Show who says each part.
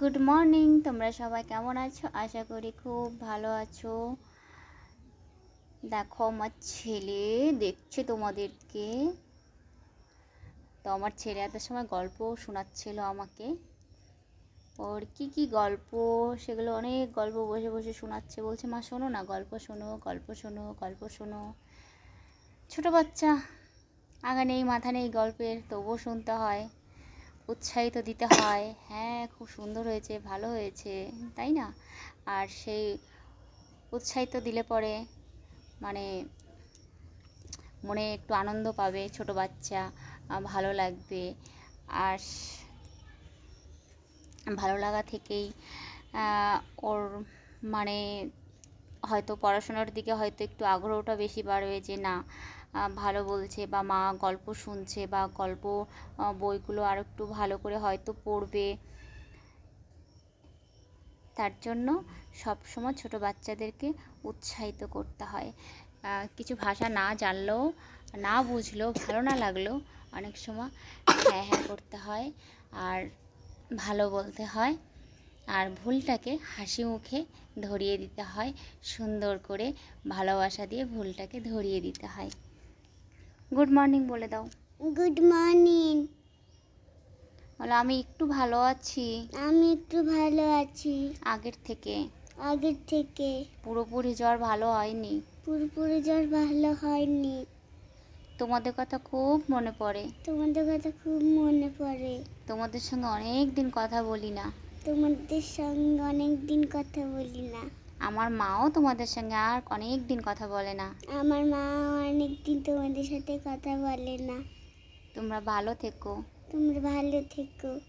Speaker 1: Good morning, তোমরা সবাই কেমন আছো? আশা করি খুব ভালো আছো। দেখো, আমার ছেলে দেখছে তোমাদেরকে। তো আমার ছেলে এত সময় গল্প শোনাচ্ছিল আমাকে। ওর কি কি গল্প, সেগুলো অনেক গল্প বসে বসে শোনাচ্ছে। বলছে, মা, শোনো না, গল্প শোনো গল্প শোনো গল্প শোনো। ছোটো বাচ্চা, আগা নেই, মাথা নেই গল্পের, তবুও শুনতে হয়। উৎসাহিত দিতে হয়। হ্যাঁ খুব সুন্দর হয়েছে, ভালো হয়েছে, তাই না? আর সেই উৎসাহিত দিলে পরে মানে মনে একটু আনন্দ পাবে, ছোট বাচ্চা ভালো লাগবে। আর ভালো লাগা থেকেই ওর মানে হয়তো পড়াশোনার দিকে হয়তো একটু আগ্রহটা বেশি বাড়বে যে না ভালো বলছে বা মা গল্প শুনছে বা গল্প বইগুলো আর একটু ভালো করে হয়তো পড়বে। তার জন্য সব সময় ছোট বাচ্চাদেরকে উৎসাহিত করতে হয়। কিছু ভাষা না জানলেও, না বুঝলেও, ভালো না লাগলেও অনেক সময় হ্যাঁ হ্যাঁ করতে হয় আর ভালো বলতে হয়। আর ভুলটাকে হাসি মুখে ধরিয়ে দিতে হয়। সুন্দর করে ভালোবাসা দিয়ে ভুলটাকে ধরিয়ে দিতে হয়। গুড মর্নিং বলে দাও।
Speaker 2: গুড মর্নিং
Speaker 1: বলো আমি একটু ভালো আছি।
Speaker 2: আমি একটু ভালো আছি।
Speaker 1: আগের থেকে?
Speaker 2: আগের থেকে।
Speaker 1: পুরোপুরি জ্বর ভালো হয়নি?
Speaker 2: পুরোপুরি জ্বর ভালো হয়নি।
Speaker 1: তোমাদের কথা খুব মনে পড়ে।
Speaker 2: তোমাদের কথা খুব মনে পড়ে।
Speaker 1: তোমাদের সঙ্গে অনেক দিন কথা বলি না।
Speaker 2: তোমাদের সঙ্গে অনেক দিন কথা বলি না।
Speaker 1: আমার মাও তোমাদের সঙ্গে আর অনেক দিন কথা বলে না।
Speaker 2: আমার মা অনেক দিন তোমাদের সাথে কথা বলে না।
Speaker 1: তোমরা ভালো থেকো।
Speaker 2: তোমরা ভালো থেকো।